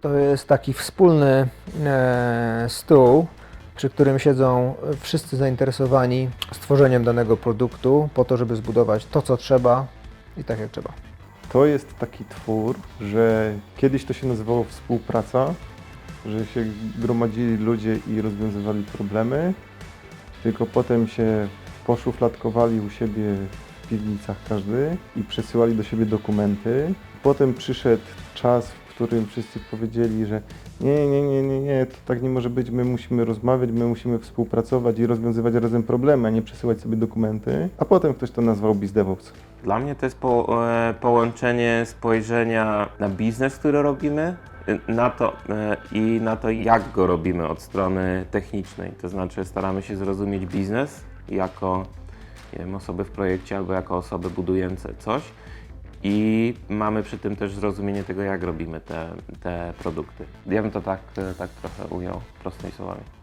To jest taki wspólny e, stół, przy którym siedzą wszyscy zainteresowani stworzeniem danego produktu, po to, żeby zbudować to, co trzeba i tak jak trzeba. To jest taki twór, że kiedyś to się nazywało współpraca, że się gromadzili ludzie i rozwiązywali problemy, tylko potem się poszufladkowali u siebie w piwnicach każdy i przesyłali do siebie dokumenty. Potem przyszedł czas, którym wszyscy powiedzieli, że nie, nie, nie, nie, nie, to tak nie może być, my musimy rozmawiać, my musimy współpracować i rozwiązywać razem problemy, a nie przesyłać sobie dokumenty. A potem ktoś to nazwał BizDevOps. Dla mnie to jest po, e, połączenie spojrzenia na biznes, który robimy, na to, e, i na to, jak go robimy od strony technicznej. To znaczy staramy się zrozumieć biznes jako nie wiem, osoby w projekcie albo jako osoby budujące coś i mamy przy tym też zrozumienie tego, jak robimy te, te produkty. Ja bym to tak, e, tak trochę ujął prostymi słowami.